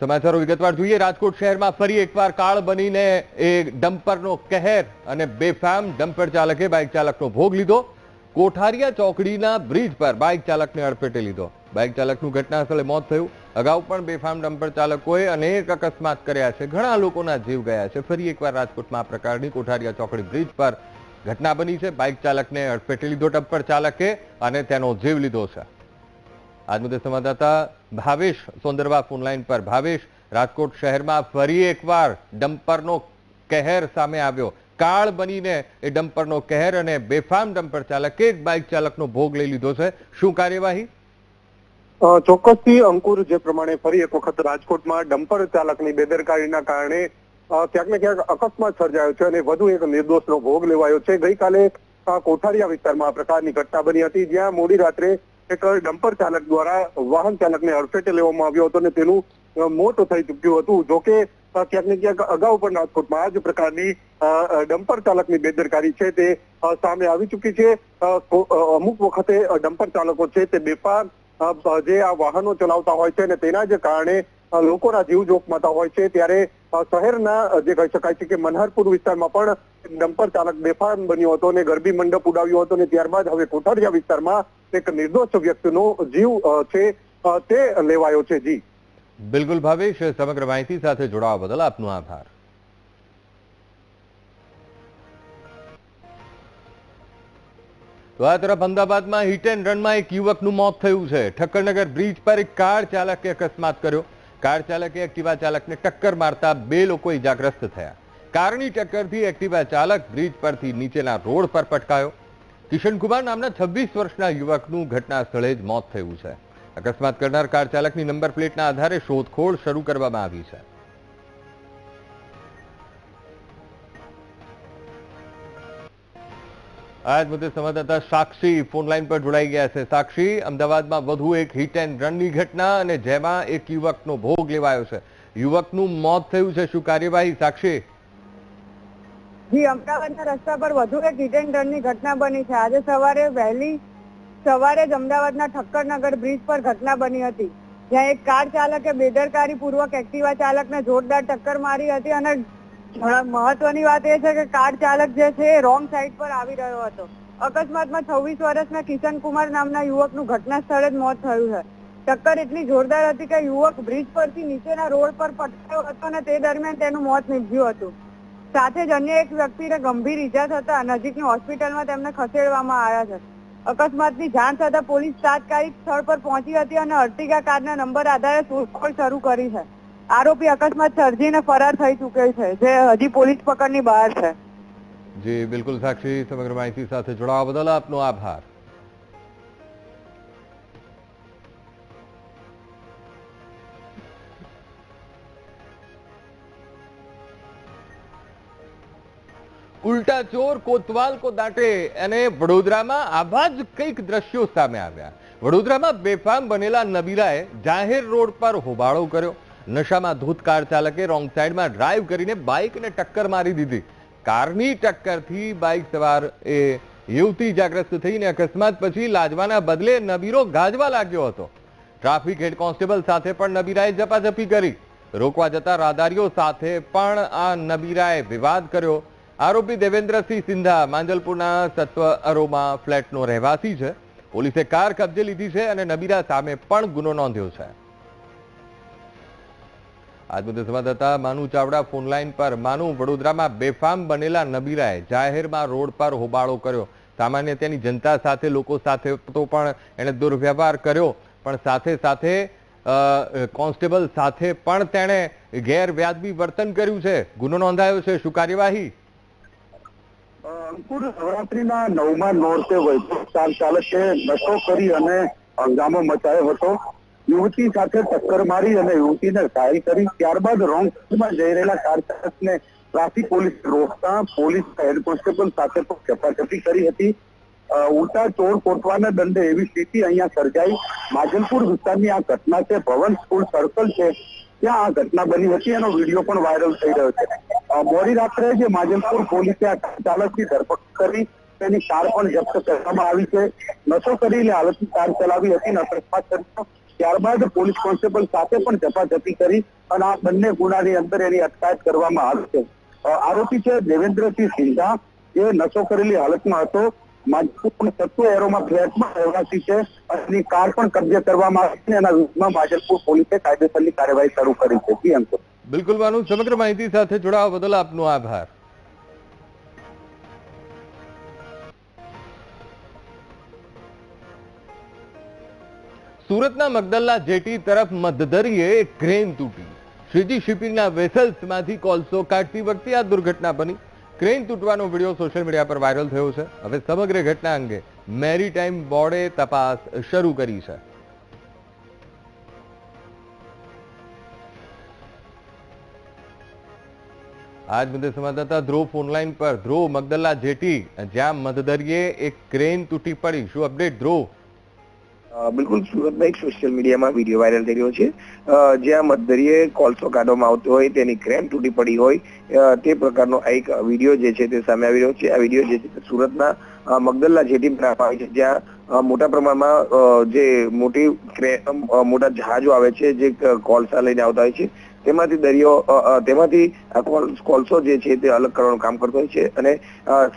સમાચારો વિગતવાર જોઈએ. રાજકોટ શહેરમાં ફરી એકવાર કાળ બનીને એ ડમ્પરનો કહેર અને બેફામ ડમ્પર ચાલકે બાઇક ચાલકનો ભોગ લીધો. કોઠારિયા ચોકડીના બ્રિજ પર બાઇક ચાલકને અડફેટે લીધો. બાઇક ચાલકનું ઘટના સ્થળે મોત થયું. અગાઉ પણ બેફામ ડમ્પર ચાલકોએ અનેક અકસ્માત કર્યા છે. ઘણા લોકોના જીવ ગયા છે. ફરી એકવાર રાજકોટમાં આ પ્રકારની કોઠારિયા ચોકડી બ્રિજ પર ઘટના બની છે. બાઇક ચાલકને અડફેટે લીધો ડમ્પર ચાલકે અને તેનો જીવ લીધો છે. આજ મુદ્દે સંવાદદાતા ભાવેશ સોંદરવા ફોનલાઈન પર. ભાવેશ, રાજકોટ શહેરમાં ફરી એકવાર ડમ્પરનો કહેર સામે આવ્યો. કાળ બનીને એ ડમ્પરનો કહેર અને બેફામ ડમ્પર ચાલકે બાઇક ચાલકનો ભોગ લઈ લીધો છે. શું કાર્યવાહી? ચોક્કસથી અંકુર જે પ્રમાણે ફરી એક વખત રાજકોટમાં ડમ્પર ચાલકની બેદરકારીના કારણે ક્યાંક ને ક્યાંક અકસ્માત સર્જાયો છે અને વધુ એક નિર્દોષનો ભોગ લેવાયો છે. ગઈકાલે કોઠારિયા વિસ્તારમાં આ પ્રકારની ઘટના બની હતી, જ્યાં મોડી રાત્રે એક ડમ્પર ચાલક દ્વારા વાહન ચાલકને અડફેટે લેવામાં આવ્યો હતો અને તેનું મોત થઈ ચૂક્યું હતું. જોકે ક્યાંક ને ક્યાંક અગાઉ પણ રાજકોટમાં આ જ પ્રકારની ડમ્પર ચાલકની બેદરકારી છે તે સામે આવી ચૂકી છે. અમુક વખતે ડમ્પર ચાલકો છે તે બેફામ જે આ વાહનો ચલાવતા હોય છે અને તેના જ કારણે લોકોના જીવ જોખમાતા હોય છે. ત્યારે શહેરના જે કહી શકાય છે કે મનહરપુર વિસ્તારમાં પણ ડમ્પર ચાલક બેફામ બન્યો હતો અને ગરબી મંડપ ઉડાવ્યો હતો અને ત્યારબાદ હવે કોઠારિયા વિસ્તારમાં એક નિર્દોષ વ્યક્તિનો જીવ છે તે લેવાયો છે, જી. બિલકુલ ભાવેશ, સમગ્ર માહિતી સાથે જોડાવા બદલ આપનો આભાર. આ તરફ અમદાવાદમાં હિટ એન્ડ રનમાં એક યુવકનું મોત થયું છે. ઠક્કરનગર બ્રિજ પર એક કાર ચાલકે અકસ્માત કર્યો. કાર ચાલકે એક્ટિવા ચાલકને ટક્કર મારતા બે લોકો ઇજાગ્રસ્ત થયા. કારની ટક્કરથી એક્ટિવા ચાલક બ્રિજ પરથી નીચેના રોડ પર પટકાયો. કિશનકુમાર નામના છવ્વીસ વર્ષના યુવકનું ઘટના સ્થળે જ મોત થયું છે. અકસ્માત કરનાર કાર ચાલકની નંબર પ્લેટના આધારે શોધખોળ શરૂ કરવામાં આવી છે. આજ મુદ્દે સંવાદદાતા સાક્ષી ફોનલાઈન પર જોડાઈ ગયા છે. સાક્ષી, અમદાવાદમાં વધુ એક હિટ એન્ડ રનની ઘટના અને જેમાં એક યુવકનો ભોગ લેવાયો છે. યુવકનું મોત થયું છે. શું કાર્યવાહી સાક્ષી? જી, અમદાવાદના રસ્તા પર વધુ એક હિટ ઘટના બની છે. આજે સવારે વહેલી સવારે જ અમદાવાદના ઠક્કરનગર બ્રિજ પર ઘટના બની હતી. જ્યાં એક કાર ચાલકે બેદરકારી પૂર્વક એક્ટિવા ચાલકને જોરદાર ટક્કર મારી હતી અને મહત્વની વાત એ છે કે કાર ચાલક જે છે એ રોંગ સાઈડ પર આવી રહ્યો હતો. અકસ્માતમાં છવ્વીસ વર્ષના કિશન કુમાર નામના યુવકનું ઘટના સ્થળે જ મોત થયું છે. ટક્કર એટલી જોરદાર હતી કે યુવક બ્રિજ પરથી નીચેના રોડ પર પટકાયો હતો અને તે દરમિયાન તેનું મોત નીપજ્યું હતું. સાથે જ અન્ય એક વ્યક્તિને ગંભીર ઈજા થતા નજીકની હોસ્પિટલમાં તેમને ખસેડવામાં આવ્યા છે. અકસ્માતની જાણ થતા પોલીસ તાત્કાલિક સ્થળ પર પહોંચી હતી અને અર્ટિગા કારના નંબર આધારે શોધખોળ શરૂ કરી છે. આરોપી અકસ્માત સર્જીને ફરાર થઈ ચૂક્યો છે, જે હજી પોલીસ પકડની બહાર છે. જી, બિલકુલ સાક્ષી, સમગ્ર માહિતી સાથે જોડાવા બદલ આપનો આભાર. ઉલ્ટા ચોર કોતવાલ કો દાટે અને વડોદરામાં આવા જ કંઈક દ્રશ્યો સામે આવ્યા. વડોદરામાં બેફામ બનેલા નબીરાએ જાહેર રોડ પર હોબાળો કર્યો. નશામાં ધૂત કાર ચાલકે રોંગ સાઈડમાં ડ્રાઈવ કરીને બાઇકને ટક્કર મારી દીધી. કારની ટક્કરથી બાઇક સવાર એ યુવતી જાગ્રસ્ત થઈને અકસ્માત પછી લાજવાના બદલે નબીરો ગાજવા લાગ્યો હતો. ટ્રાફિક હેડ કોન્સ્ટેબલ સાથે પણ નબીરાએ ઝપાઝપી કરી. રોકવા જતા રાહદારીઓ સાથે પણ આ નબીરાએ વિવાદ કર્યો. આરોપી દેવેન્દ્રસિંહ સિંધા માંજલપુરના સત્વ અરોમા ફ્લેટનો રહેવાસી છે. પોલીસે કાર કબજે લીધી છે અને નબીરા સામે પણ ગુનો નોંધ્યો છે. આજ મુદ્દે સંવાદદાતા માનુ ચાવડા ફોનલાઈન પર, માનુ, વડોદરામાં બેફામ બનેલા નબીરાએ જાહેરમાં રોડ પર હોબાળો કર્યો. સામાન્ય તેની જનતા સાથે, લોકો સાથે તો પણ એણે દુર્વ્યવહાર કર્યો, પણ સાથે સાથે કોન્સ્ટેબલ સાથે પણ તેણે ગેરવ્યાજબી વર્તન કર્યું છે. ગુનો નોંધાયો છે. શું કાર્યવાહી અંકુર નવરાત્રીના નવમા નોરતે વૈભવ કાર ચાલકે નશો કરી અને હંગામો મચાયો હતો. યુવતી સાથે ટક્કર મારી અને યુવતીને ઘાયલ કરી. ત્યારબાદ રોંગ જઈ રહેલા કાર ચાલકને ટ્રાફિક પોલીસ રોકતા પોલીસ હેડ કોન્સ્ટેબલ સાથે પણ ચપાચપી કરી હતી. ઉલટા ચોર કોટવાના દંડે એવી સ્થિતિ અહીંયા સર્જાઈ. માજલપુર વિસ્તારની આ ઘટના છે. ભવન સ્કૂલ સર્કલ છે. ત્યાં આ ઘટના બની હતી, એનો વીડિયો પણ વાયરલ થઈ રહ્યો છે. મોડી રાત્રે જે માજલપુર પોલીસે આ ચાલકની ધરપકડ કરી, તેની કાર પણ જપ્ત કરવામાં આવી છે. નશો કરીને હાલતની કાર ચલાવી હતી અને અકસ્માત ત્યારબાદ પોલીસ કોન્સ્ટેબલ સાથે પણ ઝપાઝપી કરી અને આ બંને ગુનાની અંદર એની અટકાયત કરવામાં આવી છે. આરોપી છે દેવેન્દ્રસિંહ સિંધા. એ નશો કરેલી હાલતમાં હતો. માજલપુર સત્તુ એરોમાં ફ્લેટમાં રહેવાસી છે અને કાર પણ કબજે કરવામાં આવી છે એના વિરુદ્ધમાં માજલપુર પોલીસે કાયદેસરની કાર્યવાહી શરૂ કરી છે. જી અંકુર બિલકુલ બાનુ સમગ્ર માહિતી સાથે જોડાવા બદલ આપનો આભાર. સુરતના મગદલ્લા જેટી તરફ મધદરીએ એક ક્રેન તૂટી. શ્રીજી શિપિંગના વેસલ્સમાંથી કોલસો કાઢતી વખતે આ દુર્ઘટના બની. ક્રેન તૂટવાનો વીડિયો સોશિયલ મીડિયા પર વાયરલ થયો છે. હવે સમગ્ર ઘટના અંગે મેરીટાઈમ બોર્ડે તપાસ શરૂ કરી છે. આજ મુદ્દે સંવાદદાતા ધ્રુવ ફોનલાઈન પર ધ્રુવ મગદલ્લા જેટી, જ્યાં મધદરીએ એક ક્રેન તૂટી પડી. શું અપડેટ ધ્રુવ? બિલકુલ સુરતમાં એક સોશિયલ મીડિયામાં વીડિયો વાયરલ થઈ રહ્યો છે. જ્યાં મધદરીએ કોલસો કાઢવામાં આવતો હોય, તેની ક્રેન તૂટી પડી હોય તે પ્રકારનો એક વીડિયો જે છે તે સામે આવી રહ્યો છે. આ વીડિયો જે છે સુરતના મગદલ્લા જેટી બનાવવામાં આવી છે, જ્યાં મોટા પ્રમાણમાં જે મોટી મોટા જહાજો આવે છે, જે કોલસા લઈને આવતા હોય છે, તેમાંથી દરિયો તેમાંથી આ કોલ- કોલસો જે છે તે અલગ કરવાનું કામ કરતો હોય છે. અને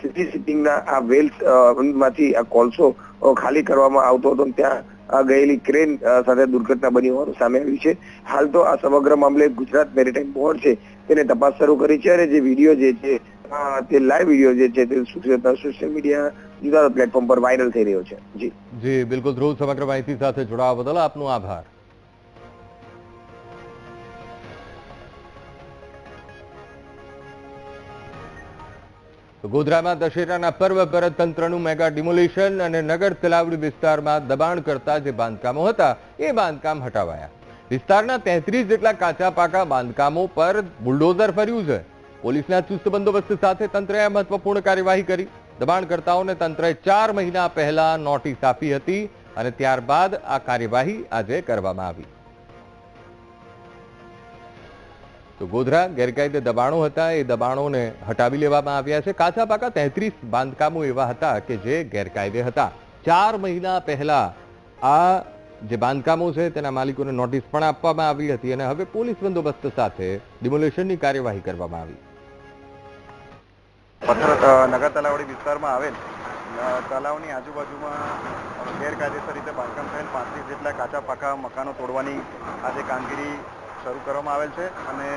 સિટી સિટિંગના આ વેલ્સમાંથી આ કોલસો ખાલી કરવામાં આવતો હતો ત્યાં ગયેલી ક્રેન સાથે દુર્ઘટના બની હોવાનું સામે આવ્યું છે. હાલ તો આ સમગ્ર મામલે ગુજરાત મેરીટાઈમ બોર્ડ છે, તેને તપાસ શરૂ કરી છે અને જે વીડિયો જે છે તે લાઈવ વીડિયો જે છે, તે સોશિયલ મીડિયા જુદા પ્લેટફોર્મ પર વાયરલ થઈ રહ્યો છે. જી. જી, બિલકુલ. ધ્રુવ, સમગ્ર માહિતી સાથે જોડાવા બદલ આપનો આભાર. ગોધરામાં દશેરાના પર્વ પર તંત્રનું મેગા ડિમોલિશન અને નગર તલાવડી વિસ્તારમાં દબાણ કરતા જે બાંધકામો હતા, એ બાંધકામ હટાવાયા. વિસ્તારના તેત્રીસ જેટલા કાચા પાકા બાંધકામો પર બુલડોઝર ફર્યું છે. પોલીસના ચુસ્ત બંદોબસ્ત સાથે તંત્રએ મહત્વપૂર્ણ કાર્યવાહી કરી. દબાણકર્તાઓને તંત્રએ ચાર મહિના પહેલા નોટિસ આપી હતી અને ત્યારબાદ આ કાર્યવાહી આજે કરવામાં આવી. તો ગોધરા ગેરકાયદે દબાણો હતા. એ દબાણોને હટાવી લેવામાં આવ્યા છે. કાચા પાકા તેત્રીસ બાંધકામો એવા હતા કે જે ગેરકાયદે હતા. ચાર મહિના પહેલા આ જે બાંધકામો છે તેના માલિકોને નોટિસ પણ આપવામાં આવી હતી અને હવે પોલીસ બંદોબસ્ત સાથે ડિમોલેશનની કાર્યવાહી કરવામાં આવી. પથ્થર નગર તલાવડી વિસ્તારમાં આવેલ તલાવની આજુબાજુમાં ગેરકાયદેસર રીતે બાંધકામ થયેલ પાંત્રીસ જેટલા કાચા પાકા મકાનો તોડવાની આજે કામગીરી શરૂ કરવામાં આવેલ છે અને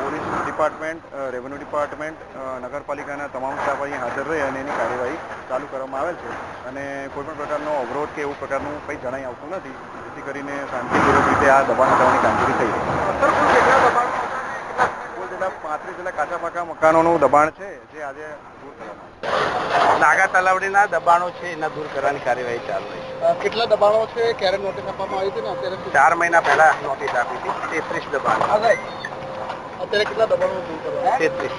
પોલીસ ડિપાર્ટમેન્ટ રેવન્યુ ડિપાર્ટમેન્ટ નગરપાલિકાના તમામ સ્ટાફ અહીં હાજર રહી અને એની કાર્યવાહી ચાલુ કરવામાં આવેલ છે. અને કોઈ પણ પ્રકારનો અવરોધ કે એવું પ્રકારનું કંઈ જણાઈ આવતું નથી જેથી કરીને શાંતિપૂર્વક રીતે આ દબાણ હટાવવાની કામગીરી થઈ રહી છે. જેટલા પાંત્રીસ જેટલા કાચા પાકા મકાનોનું દબાણ છે જે આજે દૂર કરવામાં નાગા તલાવડીના દબાણો છે એના દૂર કરવાની કાર્યવાહી ચાલુ રહી છે. કેટલા દબાણો છે ક્યારે નોટિસ આપવામાં આવી હતી ને અત્યારે ચાર મહિના પહેલા નોટિસ આપી હતી. તેત્રીસ દબાણ. અત્યારે કેટલા દબાણો તેત્રીસ.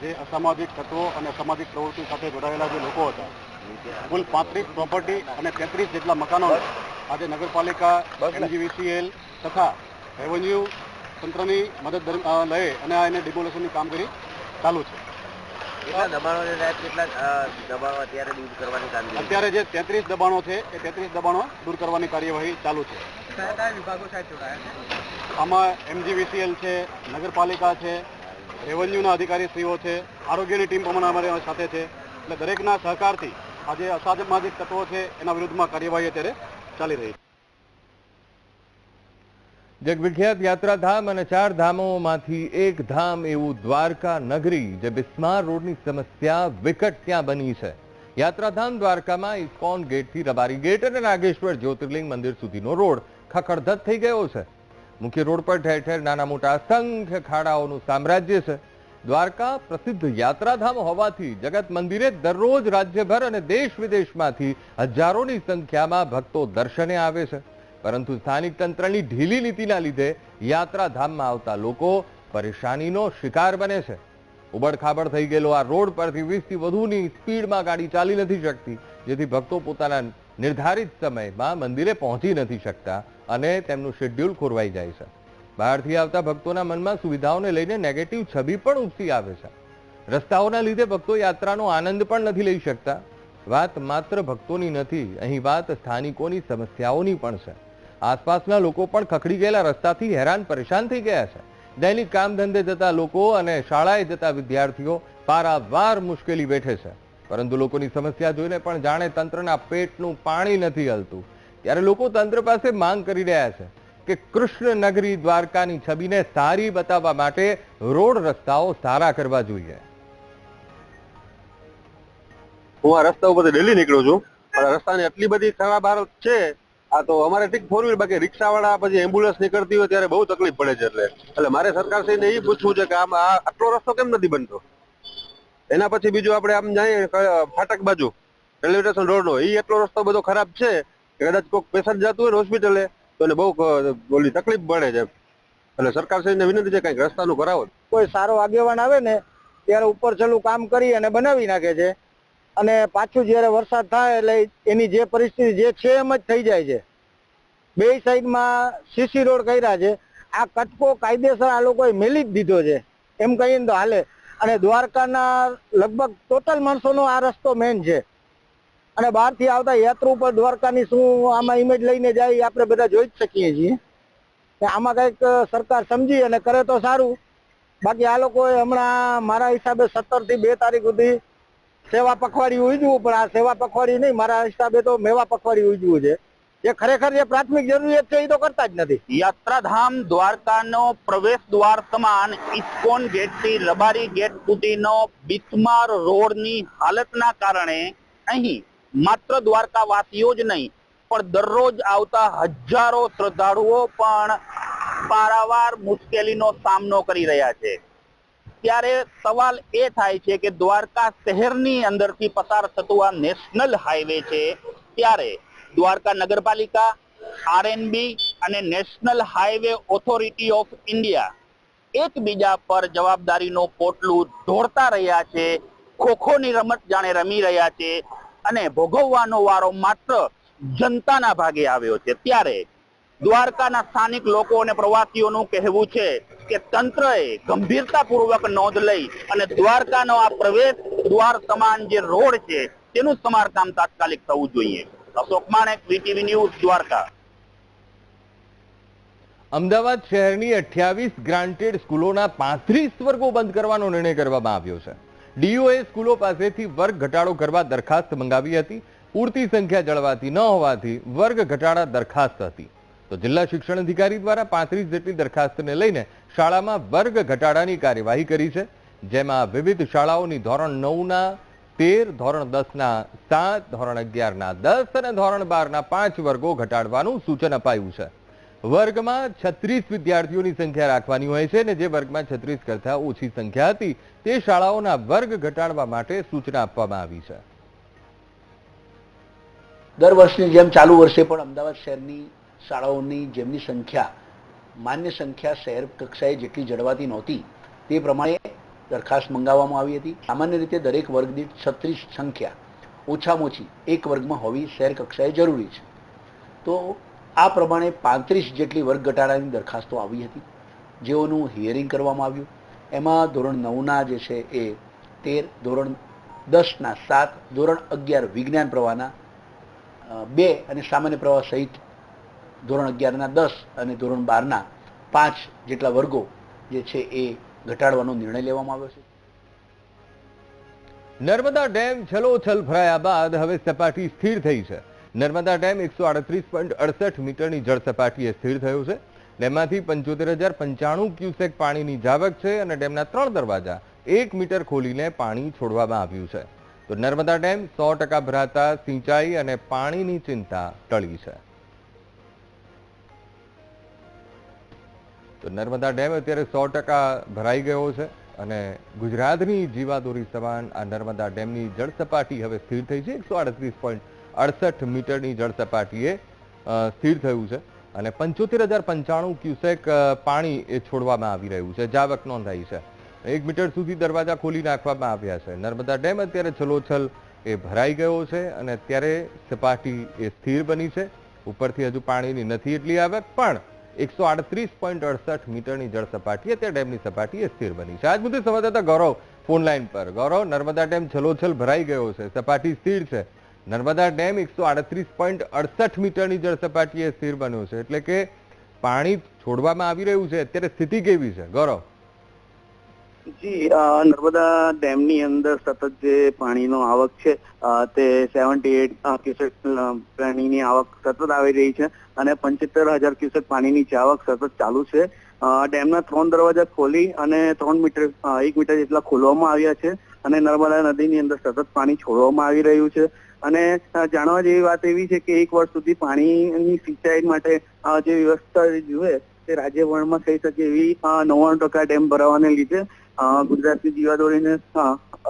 જે અસામાજિક તત્વો અને સામાજિક પ્રવૃત્તિ સાથે જોડાયેલા જે લોકો હતા કુલ પાંત્રીસ પ્રોપર્ટી અને તેત્રીસ જેટલા મકાનો આજે નગરપાલિકા એનજીવીસીએલ તથા રેવન્યુ તંત્રની મદદ લઈ અને આ એને ડિમોલેશનની કામગીરી ચાલુ છે. કેટલા દબાણો કેટલા દબાણો અત્યારે દૂર કરવાની કામગીરી અત્યારે જે તેત્રીસ દબાણો છે એ તેત્રીસ દબાણો દૂર કરવાની કાર્યવાહી ચાલુ છે. કયા કયા વિભાગો સાહેબ જોડાયા આમાં એમજીવીસીએલ છે નગરપાલિકા છે રેવન્યુના અધિકારીશ્રીઓ છે આરોગ્યની ટીમ પણ અમારી સાથે છે. એટલે દરેકના સહકારથી આ જે અસામાજિક તત્વો છે એના વિરુદ્ધમાં કાર્યવાહી અત્યારે ચાલી રહી છે. જગવિખ્યાત યાત્રાધામ અને ચાર ધામોમાંથી એક ધામ એવું દ્વારકા નગરી જે બિસ્માર રોડની સમસ્યા વિકટ ત્યાં બની છે. યાત્રાધામ દ્વારકામાં ઇસ્કોન ગેટથી રબારી ગેટ અને નાગેશ્વર જ્યોતિર્લિંગ મંદિર સુધીનો રોડ ખખડધજ થઈ ગયો છે. મુખ્ય રોડ પર ઠેર ઠેર નાના મોટા અસંખ્ય ખાડાઓનું સામ્રાજ્ય છે. દ્વારકા પ્રસિદ્ધ યાત્રાધામ હોવાથી જગત મંદિરે દરરોજ રાજ્યભર અને દેશ વિદેશમાંથી હજારોની સંખ્યામાં ભક્તો દર્શને આવે છે. પરંતુ સ્થાનિક તંત્રની ઢીલી નીતિના લીધે યાત્રાધામમાં આવતા લોકો પરેશાનીનો શિકાર બને છે. ઉબડખાબડ થઈ ગયેલો આ રોડ પરથી વીસથી વધુની સ્પીડમાં ગાડી ચાલી નથી શકતી, જેથી ભક્તો પોતાના નિર્ધારિત સમયમાં મંદિરે પહોંચી નથી શકતા અને તેમનું શેડ્યુલ ખોરવાઈ જાય છે. બહારથી આવતા ભક્તોના મનમાં સુવિધાઓને લઈને નેગેટિવ છબી પણ ઉપસી આવે છે. રસ્તાઓના લીધે ભક્તો યાત્રાનો આનંદ પણ નથી લઈ શકતા. વાત માત્ર ભક્તોની નથી, અહીં વાત સ્થાનિકોની સમસ્યાઓની પણ છે. આસપાસના લોકો પણ ખખડી ગયેલા રસ્તાથી હેરાન પરેશાન થઈ ગયા છે. દૈનિક કામ ધંધે જતા લોકો અને શાળાએ જતા વિદ્યાર્થીઓ પારાવાર મુશ્કેલી વેઠે છે. પરંતુ લોકોની સમસ્યા જોઈને પણ જાણે તંત્રના પેટનું પાણી નથી હલતું. ત્યારે લોકો તંત્ર પાસે માંગ કરી રહ્યા છે કે કૃષ્ણ નગરી દ્વારકાની છબીને સારી બતાવવા માટે રોડ રસ્તાઓ સારા કરવા જોઈએ. હું આ રસ્તા ઉપરથી ડેલી નીકળું છું. રસ્તાની એટલી બધી ખરાબ હાલત છે. આ તો અમારે ઠીક ફોર વ્હીલ બાકી રિક્ષા વાળા પછી એમ્બ્યુલન્સ નીકળતી હોય ત્યારે બહુ તકલીફ પડે છે એટલે. એટલે મારે સરકાર શ્રીને એ પૂછવું છે કે આમ આ આટલો રસ્તો કેમ નથી બનતો? એના પછી બીજું આપણે આમ જઈએ ફાટક બાજુ રેલવે સ્ટેશન રોડ નો એ એટલો રસ્તો બધો ખરાબ છે કે કદાચ કોઈક પેશન્ટ જતું હોય ને હોસ્પિટલે તો એને બહુ ઓલી તકલીફ પડે છે એટલે સરકાર શ્રીને વિનંતી છે કંઈક રસ્તાનું કરાવો. કોઈ સારો આગેવાન આવે ને, ત્યારે ઉપર છેલ્લું કામ કરી અને બનાવી નાખે છે. અને પાછું જ્યારે વરસાદ થાય એટલે એની જે પરિસ્થિતિ જે છે એમ જ થઈ જાય છે. બે સાઈડમાં સીસી રોડ કર્યા છે. આ કટકો કાયદેસર આ લોકોએ મેલી જ દીધો છે. એમ કહીએ ને તો હાલે. અને દ્વારકાના લગભગ ટોટલ માણસોનો આ રસ્તો મેન છે. અને બહારથી આવતા યાત્રુ પર દ્વારકાની શું આમાં ઇમેજ લઈને જાય આપણે બધા જોઈ જ શકીએ છીએ. આમાં કંઈક સરકાર સમજી અને કરે તો સારું. બાકી આ લોકોએ હમણાં મારા હિસાબે સત્તરથી બે તારીખ સુધી સેવા પખવાડી ઉજવું, પણ આ સેવા પખવાડી નહીં. મારા હિસાબે તો મેવા પખવાડી ઉજવું છે. જે ખરેખર જે પ્રાથમિક જરૂરિયાત છે, એ તો કરતા જ નથી. યાત્રાધામ દ્વારકાનો પ્રવેશ દ્વાર સમાન ઇસ્કોન ગેટથી રબારી ગેટ સુધીનો બિસ્માર રોડની હાલતના કારણે અહીં માત્ર દ્વારકાવાસીઓ જ નહીં, પણ દરરોજ આવતા હજારો શ્રદ્ધાળુઓ પણ પારાવાર મુશ્કેલીનો સામનો કરી રહ્યા છે. ત્યારે સવાલ એ થાય છે કે દ્વારકા શહેરની અંદરથી પસાર થતું આ નેશનલ હાઈવે છે ત્યારે દ્વારકા નગરપાલિકા, આરએનબી અને national highway authority of India એકબીજા પર જવાબદારીનો પોટલું ઢોળતા રહ્યા છે, ખોખોની રમત જાણે રમી રહ્યા છે અને ભોગવવાનો વારો માત્ર જનતાના ભાગે આવ્યો છે. ત્યારે દ્વારકાના સ્થાનિક લોકો અને પ્રવાસીઓનું કહેવું છે કે તંત્રએ ગંભીરતાપૂર્વક નોંધ લઈ અને દ્વારકાનો આ પ્રવેશ દ્વાર સમાન જે રોડ છે, તેનું સમારકામ તાત્કાલિક થવું જોઈએ. Ashok Manek, VTV news, Dwarka. Ahmedabad શહેરની અઠ્યાવીસ ગ્રાન્ટેડ સ્કૂલોના પાંત્રીસ વર્ગો બંધ કરવાનો નિર્ણય કરવામાં આવ્યો છે. ડીઓએ સ્કૂલો પાસેથી વર્ગ ઘટાડો કરવા દરખાસ્ત મંગાવી હતી. પૂરતી સંખ્યા જળવાતી ન હોવાથી વર્ગ ઘટાડા દરખાસ્ત હતી. તો જિલ્લા શિક્ષણ અધિકારી દ્વારા પાંત્રીસ જેટલી દરખાસ્તને લઈને શાળામાં વર્ગ ઘટાડાની કાર્યવાહી કરી છે, જેમાં વિવિધ શાળાઓની ધોરણ નવના તેર, ધોરણ દસના સાત, ધોરણ અગિયારના દસ અને ધોરણ બારના પાંચ વર્ગો ઘટાડવાનું સૂચન અપાયું છે. વર્ગમાં છત્રીસ વિદ્યાર્થીઓની સંખ્યા રાખવાની હોય છે અને જે વર્ગમાં છત્રીસ કરતા ઓછી સંખ્યા હતી, તે શાળાઓના વર્ગ ઘટાડવા માટે સૂચના આપવામાં આવી છે. દર વર્ષની જેમ ચાલુ વર્ષે પણ અમદાવાદ શહેરની શાળાઓની જેમની સંખ્યા, માન્ય સંખ્યા શહેર કક્ષાએ જેટલી જળવાતી નહોતી, તે પ્રમાણે દરખાસ્ત મંગાવવામાં આવી હતી. સામાન્ય રીતે દરેક વર્ગ દીઠ છત્રીસ સંખ્યા ઓછામાં ઓછી એક વર્ગમાં હોવી શહેર કક્ષાએ જરૂરી છે. તો આ પ્રમાણે પાંત્રીસ જેટલી વર્ગ ઘટાડાની દરખાસ્તો આવી હતી, જેઓનું હિયરિંગ કરવામાં આવ્યું. એમાં ધોરણ નવના જે છે એ તેર, ધોરણ દસના સાત, ધોરણ અગિયાર વિજ્ઞાન પ્રવાહના બે અને સામાન્ય પ્રવાહ સહિત ધોરણ અગિયારના દસ અને ધોરણ બારના પાંચ જેટલા વર્ગો જે છે એ ઘટાડવાનો નિર્ણય લેવામાં આવ્યો છે. નર્મદા ડેમ છલોછલ ભરાયા બાદ હવે સપાટી સ્થિર થઈ છે. નર્મદા ડેમ એકસો આડત્રીસ પોઈન્ટ અડસઠ મીટરની જળ સપાટીએ સ્થિર થયો છે. ડેમમાંથી પંચોતેર હજાર પંચાણું ક્યુસેક પાણીની જાવક છે અને ડેમના ત્રણ દરવાજા એક મીટર ખોલીને પાણી છોડવામાં આવ્યું છે. તો નર્મદા ડેમ સો ટકા ભરાતા સિંચાઈ અને પાણીની ચિંતા ટળી છે. તો નર્મદા ડેમ અત્યારે સો ટકા ભરાઈ ગયો છે અને ગુજરાતની જીવાદોરી સમાન આ નર્મદા ડેમની જળ સપાટી હવે સ્થિર થઈ છે. એકસો અડત્રીસ પોઈન્ટ અડસઠ મીટરની જળ સપાટીએ સ્થિર થયું છે અને પંચોતેર હજાર પંચાણું ક્યુસેક પાણી એ છોડવામાં આવી રહ્યું છે. જાવક નોંધાઈ છે. એક મીટર સુધી દરવાજા ખોલી નાખવામાં આવ્યા છે. નર્મદા ડેમ અત્યારે છલોછલ એ ભરાઈ ગયો છે અને અત્યારે સપાટી એ સ્થિર બની છે. ઉપરથી હજુ પાણીની નથી એટલી આવક, પણ એકસો આડત્રીસ પોઈન્ટ અડસઠ મીટરની જળ સપાટી અત્યારે ડેમની સપાટી સ્થિર બની છે. આજ મુદ્દે સંવાદદાતા ગૌરવ ફોન લાઈન પર. ગૌરવ, નર્મદા ડેમ છલોછલ ભરાઈ ગયો છે. સપાટી સ્થિર છે. નર્મદા ડેમ એકસો આડત્રીસ પોઈન્ટ અડસઠ મીટરની જળ સપાટીએ સ્થિર બન્યો છે. એટલે કે પાણી છોડવામાં આવી રહ્યું છે. અત્યારે સ્થિતિ કેવી છે? ગૌરવ. જી નર્મદા ડેમની અંદર સતત જે પાણીનો આવક છે તે સેવન્ટી એટ ક્યુસેક પાણીની આવક સતત આવી રહી છે અને પંચોતેર હજાર ક્યુસેક પાણીની આવક સતત ચાલુ છે. ડેમના ત્રણ દરવાજા ખોલી અને ત્રણ મીટર એક મીટર જેટલા ખોલવામાં આવ્યા છે અને નર્મદા નદીની અંદર સતત પાણી છોડવામાં આવી રહ્યું છે. અને જાણવા જેવી વાત એવી છે કે એક વર્ષ સુધી પાણીની સિંચાઈ માટે જે વ્યવસ્થા જુએ તે રાજ્યભરમાં થઈ શકે એવી નવ્વાણું ટકા ડેમ ભરાવાને લીધે ગુજરાતની જીવાદોરીને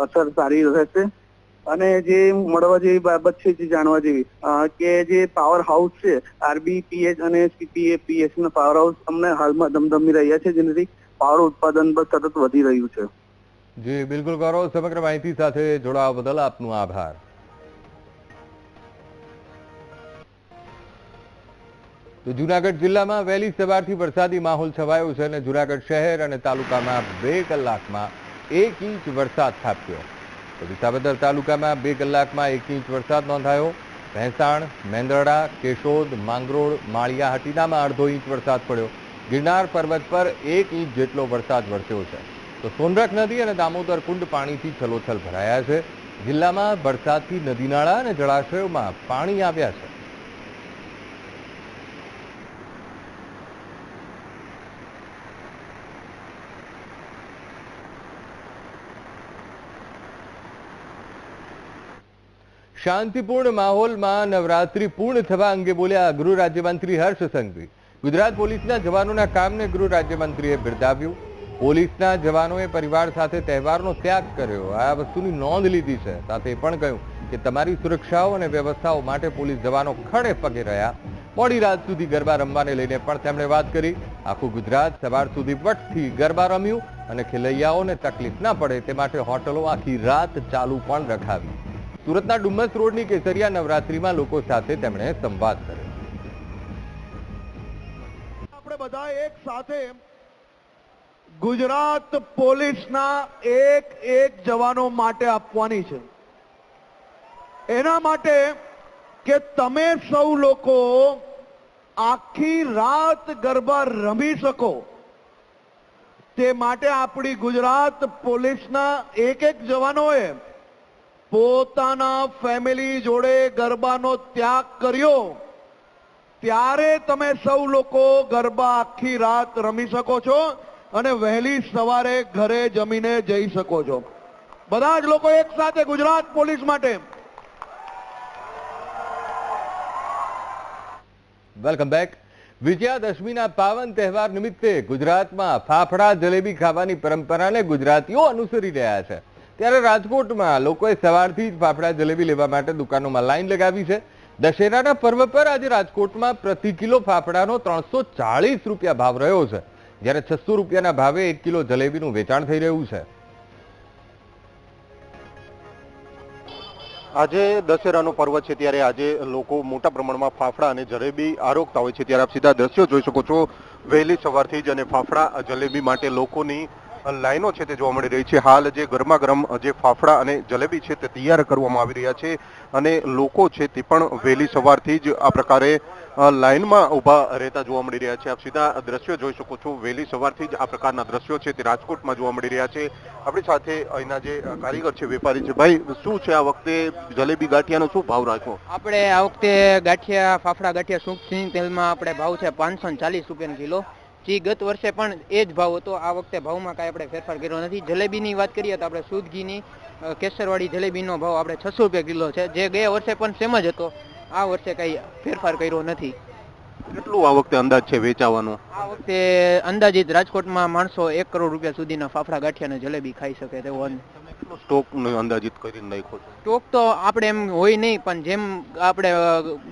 અસર સારી રહેશે. અને જે મળવા જેવી બાબત છે, જે જાણવા જેવી કે જે પાવર હાઉસ છે આરબીપીએચ અને સીપીએપીએચ ના પાવર હાઉસ અમને હાલમાં ધમધમી રહ્યા છે, જેનાથી પાવર ઉત્પાદન પર સતત વધી રહ્યું છે. જી, બિલકુલ ગૌરવ, સમગ્ર માહિતી સાથે જોડાવા બદલ આપનો આભાર. તો જુનાગઢ જિલ્લામાં વહેલી સવારથી વરસાદી માહોલ છવાયો છે અને જુનાગઢ શહેર અને તાલુકામાં બે કલાકમાં એક ઇંચ વરસાદ થાપ્યો. તો વિસાવદર તાલુકામાં બે કલાકમાં એક ઇંચ વરસાદ નોંધાયો. ભેંસાણ, મેંદરડા, કેશોદ, માંગરોળ માળિયા હટીનામાં અડધો ઇંચ વરસાદ પડ્યો. ગિરનાર પર્વત પર એક ઇંચ જેટલો વરસાદ વરસ્યો છે. તો સોનરખ નદી અને દામોદર કુંડ પાણીથી છલોછલ ભરાયા છે. જિલ્લામાં વરસાદથી નદી નાળા અને જળાશયોમાં પાણી આવ્યા છે. શાંતિપૂર્ણ માહોલમાં નવરાત્રી પૂર્ણ થવા અંગે બોલ્યા ગૃહ રાજ્યમંત્રી હર્ષ સંઘવી. ગુજરાત પોલીસના જવાનોના કામને ગૃહ રાજ્યમંત્રીએ બિરદાવ્યું. પોલીસના જવાનોએ પરિવાર સાથે તહેવારનો ત્યાગ કર્યો. આ વસ્તુની નોંધ લીધી છે. સાથે પણ કહ્યું કે તમારી સુરક્ષાઓ અને વ્યવસ્થાઓ માટે પોલીસ જવાનો ખડે પગે રહ્યા. મોડી રાત સુધી ગરબા રમવાને લઈને પણ તેમણે વાત કરી. આખું ગુજરાત સવાર સુધી વટથી ગરબા રમ્યું અને ખેલૈયાઓને તકલીફ ના પડે તે માટે હોટલો આખી રાત ચાલુ પણ રખાવી. સુરતના ડુમ્મસ રોડની કેસરિયા નવરાત્રીમાં લોકો સાથે તેમણે સંવાદ કર્યો. આપણે બધા એક સાથે ગુજરાત પોલીસના એક એક જવાનો માટે આપવાની છે. એના માટે કે તમે સૌ લોકો આખી રાત ગરબા રમી શકો, તે માટે આપણી ગુજરાત પોલીસના એક એક જવાનોએ પોતાના ફેમિલી જોડે ગરબાનો ત્યાગ કર્યો, ત્યારે તમે સૌ લોકો ગરબા આખી રાત રમી શકો છો અને વહેલી સવારે ઘરે જમીને જઈ શકો છો. બધા જ લોકો એક સાથે ગુજરાત પોલીસ માટે. વેલકમ બેક વિજયાદશમીના પાવન તહેવાર નિમિત્તે ગુજરાતમાં ફાફડા જલેબી ખાવાની પરંપરાને ગુજરાતીઓ અનુસરી રહ્યા છે. ત્યારે રાજકોટમાં લોકોએ સવારથી જ ફાફડા જલેબી લેવા માટે દુકાનોમાં લાઈન લગાવી છે. દશેરાના પર્વ પર આજે રાજકોટમાં પ્રતિ કિલો ફાફડાનો ત્રણસો રૂપિયા ભાવ રહ્યો છે, જ્યારે છસો રૂપિયાના ભાવે એક કિલો જલેબીનું વેચાણ થઈ રહ્યું છે. આજે દશેરાનો પર્વ છે ત્યારે આજે લોકો મોટા પ્રમાણમાં ફાફડા અને જલેબી આરોગતા હોય છે. ત્યારે આપ સીધા દ્રશ્યો જોઈ શકો છો. વહેલી સવારથી જ અને ફાફડા, જલેબી માટે લોકોની લાઈનો છે તે જોવા મળી રહી છે. હાલ જે ગરમા ગરમ જે ફાફડા અને જલેબી છે તે તૈયાર કરવામાં આવી રહ્યા છે અને લોકો છે તે પણ વહેલી સવારથી જ આ પ્રકારે લાઈનમાં ઊભા રહેતા જોવા મળી રહ્યા છે. આપ સીધા દ્રશ્યો જોઈ શકો છો. વહેલી સવારથી જ આ પ્રકારના દ્રશ્યો છે તે રાજકોટમાં જોવા મળી રહ્યા છે. આપણી સાથે અહીંના જે કારીગર છે, વેપારી છે. ભાઈ, શું છે આ વખતે જલેબી ગાંઠિયાનો શું ભાવ રાખ્યો? આપણે આ વખતે ગાંઠિયા, ફાફડા ગાંઠિયા સૂક્ષ્મ તેલમાં આપણે ભાવ છે પાંચસો ચાલીસ રૂપિયાનો કિલો. જે ગત વર્ષે પણ એ જ ભાવ હતો આ વખતે ભાવમાં કાંઈ આપણે ફેરફાર કર્યો નથી. જલેબીની વાત કરીએ તો આપણે શુદ્ધ ઘીની કેસરવાળી જલેબીનો ભાવ આપણે છસો રૂપિયા કિલો છે જે ગયા વર્ષે પણ સેમ જ હતો. આ વર્ષે કંઈ ફેરફાર કર્યો નથી. કેટલું આ વખતે અંદાજ છે વેચાવાનો? આ વખતે અંદાજિત રાજકોટમાં માણસો એક કરોડ રૂપિયા સુધીના ફાફડા ગાંઠિયા અને જલેબી ખાઈ શકે તેવો સ્ટોક અંદાજિત કરીને નાખ્યો સ્ટોક તો આપણે એમ હોય નહીં પણ જેમ આપણે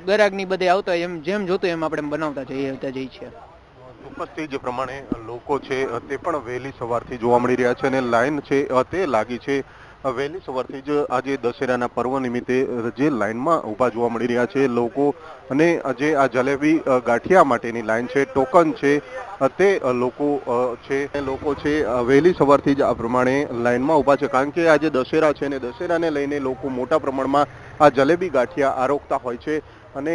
ગરાગની બધે આવતા હોય એમ જેમ જોતું એમ આપણે બનાવતા જઈએ જઈએ છીએ. ચોક્કસથી જે પ્રમાણે લોકો છે, તે પણ વહેલી સવારથી જોવા મળી રહ્યા છે અને લાઈન છે, તે લાગી છે. વહેલી સવારથી જ આજે દશેરાના પર્વ નિમિત્તે જે લાઇનમાં ઊભા જોવા મળી રહ્યા છે લોકો અને જે આ જલેબી ગાંઠિયા માટેની લાઈન છે, ટોકન છે તે લોકો છે લોકો છે વહેલી સવારથી જ આ પ્રમાણે લાઇનમાં ઊભા છે. કારણ કે આજે દશેરા છે અને દશેરાને લઈને લોકો મોટા પ્રમાણમાં આ જલેબી, ગાંઠિયા આરોગતા હોય છે. અને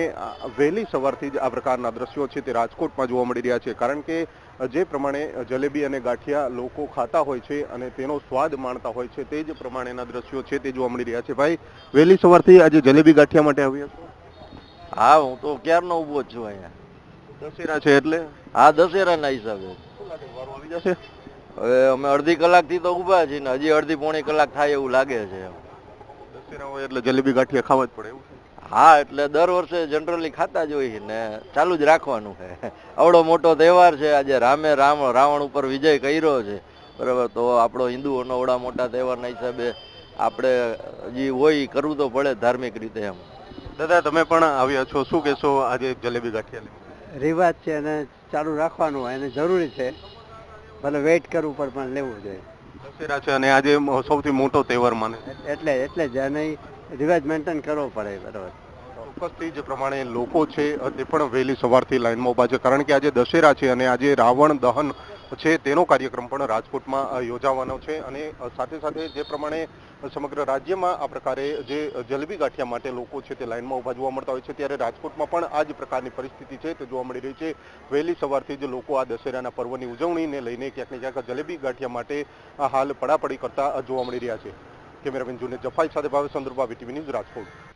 વહેલી સવારથી જ આ પ્રકારના દ્રશ્યો છે તે રાજકોટમાં જોવા મળી રહ્યા છે. કારણ કે જે પ્રમાણે જલેબી અને ગાંઠિયા લોકો ખાતા હોય છે અને તેનો સ્વાદ માણતા હોય છે તે જ પ્રમાણેના દ્રશ્યો છે તે જોવા મળી રહ્યા છે. ભાઈ વહેલી સવારથી આજે જલેબી ગાંઠિયા માટે આવ્યા છો? હા હું તો ક્યારનો ઊભો જ છું અહીંયા. દશેરા છે એટલે? હા દશેરાના હિસાબે. આવી જશે? હવે અમે અડધી કલાકથી તો ઊભા છીએ ને હજી અડધી પોણી કલાક થાય એવું લાગે છે દશેરા હોય એટલે જલેબી ગાંઠિયા ખાવા જ પડે એવું હા એટલે દર વર્ષે જનરલી ખાતા જ હોય ને ચાલુ જ રાખવાનું છે. આવડો મોટો તહેવાર છે આજે રામે રામ રાવણ ઉપર વિજય કર્યો છે. બરાબર તો આપણો હિન્દુઓનો અવડા મોટા તહેવારના હિસાબે આપણે જે હોય કરવું તો પડે ધાર્મિક રીતે એમ. દાદા તમે પણ આવ્યા છો શું કહેશો આજે જલેબી ગાંઠિયા રિવાજ છે અને ચાલુ રાખવાનું એને જરૂરી છે. ભલે વેઇટ કરવું પણ પણ લેવું જોઈએ. દશેરા છે અને આજે સૌથી મોટો તહેવાર માને એટલે એટલે જ. અને રિવાજ મેન્ટેન કરવો પડે બરાબર ચોક્કસથી જે પ્રમાણે લોકો છે, તે પણ વહેલી સવારથી લાઇનમાં ઊભા છે. કારણ કે આજે દશેરા છે અને આજે રાવણ દહન છે, તેનો કાર્યક્રમ પણ રાજકોટમાં યોજાવાનો છે. અને સાથે સાથે જે પ્રમાણે સમગ્ર રાજ્યમાં આ પ્રકારે જે જલેબી ગાંઠિયા માટે લોકો છે, તે લાઇનમાં ઊભા જોવા મળતા હોય છે. ત્યારે રાજકોટમાં પણ આ જ પ્રકારની પરિસ્થિતિ છે, તે જોવા મળી રહી છે. વહેલી સવારથી જ લોકો આ દશેરાના પર્વની ઉજવણીને લઈને ક્યાંક ને ક્યાંક જલેબી ગાંઠિયા માટે હાલ પડાપડી કરતા જોવા મળી રહ્યા છે. કેમેરામેન જુનેદ જફાઈ સાથે ભાવેશ ચંદ્રબા વીટીવી ન્યૂઝ રાજકોટ.